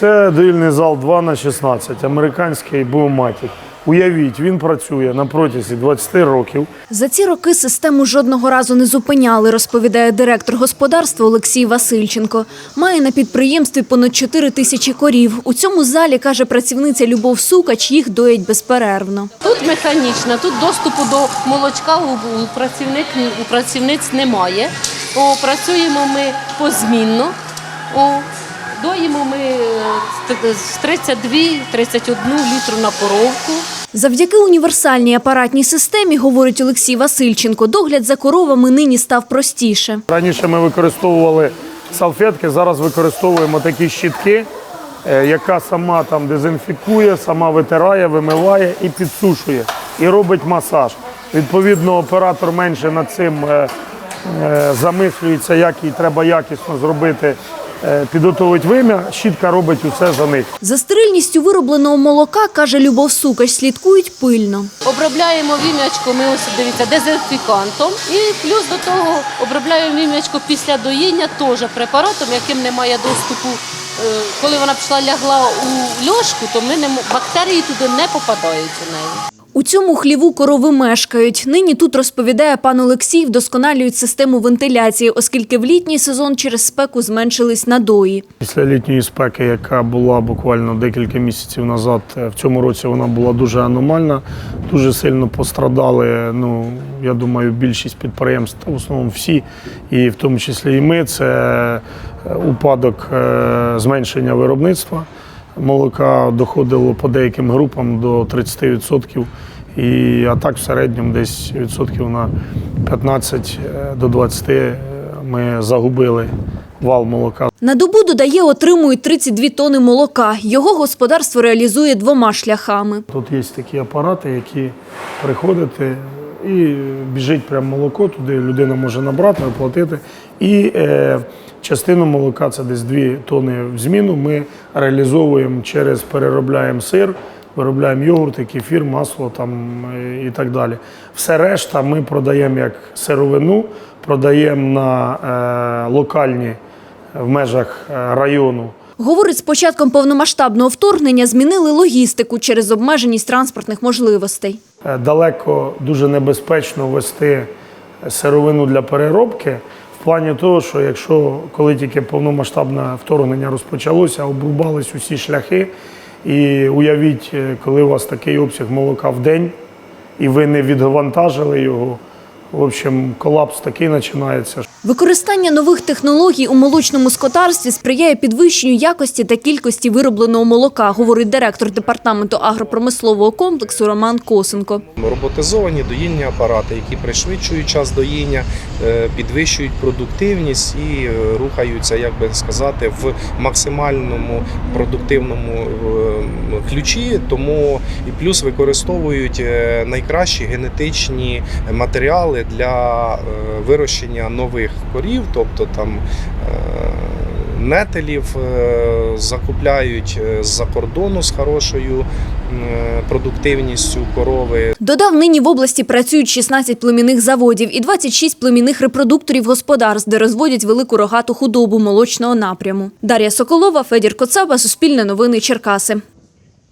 Це доїльний зал 2 на 16, американський буоматік. Уявіть, він працює на протязі 20 років. За ці роки систему жодного разу не зупиняли, розповідає директор господарства Олексій Васильченко. Має на підприємстві понад 4 тисячі корів. У цьому залі, каже працівниця Любов Сукач, їх доять безперервно. Тут механічна, тут доступу до молочка у, у, працівник, у працівниць немає. О, працюємо ми позмінно. О, доїмо ми е, з 32-31 літру на коровку. Завдяки універсальній апаратній системі, говорить Олексій Васильченко, догляд за коровами нині став простіше. Раніше ми використовували салфетки, зараз використовуємо такі щітки, е, яка сама там дезінфікує, сама витирає, вимиває і підсушує, і робить масаж. Відповідно, оператор менше над цим е, е, замислюється, як їй треба якісно зробити, е, підготовить вим'я, щітка робить усе за них. За стерильністю виробленого молока, каже Любов Сукач, слідкують пильно. Обробляємо вім'ячко, ми ось дивіться, дезінфікантом. І плюс до того обробляємо вім'ячко після доїння теж препаратом, яким немає доступу. Е, Коли вона пішла лягла у льошку, то ми не бактерії туди не попадають у неї. У цьому хліву корови мешкають. Нині тут розповідає пан Олексій, вдосконалюють систему вентиляції, оскільки в літній сезон через спеку зменшились надої. Після літньої спеки, яка була буквально декілька місяців назад, е, в цьому році вона була дуже аномальна. Дуже сильно пострадали. Ну я думаю, більшість підприємств, в основному всі, і в тому числі і ми. Це е, упадок е, зменшення виробництва. Молока доходило по деяким групам до 30%. І а так в середньому десь відсотків на 15 е, до 20 е, ми загубили вал молока. На добу, додає, отримують 32 тони молока. Його господарство реалізує двома шляхами. Тут є такі апарати, які приходите і біжить прямо молоко, туди людина може набрати, оплатити. І е, частину молока, це десь 2 тони в зміну, ми реалізовуємо через переробляємо сир, виробляємо йогурти, кефір, масло там, е, і так далі. Все решта ми продаємо як сировину, продаємо на е, локальні в межах е, району. Говорить, з початком повномасштабного вторгнення змінили логістику через обмеженість транспортних можливостей. Е, далеко дуже небезпечно вести сировину для переробки. Плані того, що якщо коли тільки повномасштабне вторгнення розпочалося, обрубались усі шляхи. І уявіть, е, коли у вас такий обсяг молока в день, і ви не відвантажили його. В общем, колапс такий починається. Використання нових технологій у молочному скотарстві сприяє підвищенню якості та кількості виробленого молока, говорить директор департаменту агропромислового комплексу Роман Косенко. Роботизовані доїльні апарати, які пришвидшують час доїння, е, підвищують продуктивність і е, рухаються, як би сказати, в максимальному продуктивному е, ключі. Тому і плюс використовують найкращі генетичні матеріали для е, вирощення нових корів, тобто там. е, Нетелів е, закупляють з-за кордону з хорошою продуктивністю корови. Додав, нині в області працюють 16 племінних заводів і 26 племінних репродукторів господарств, де розводять велику рогату худобу молочного напряму. Дар'я Соколова, Федір Коцаба, Суспільне новини Черкаси.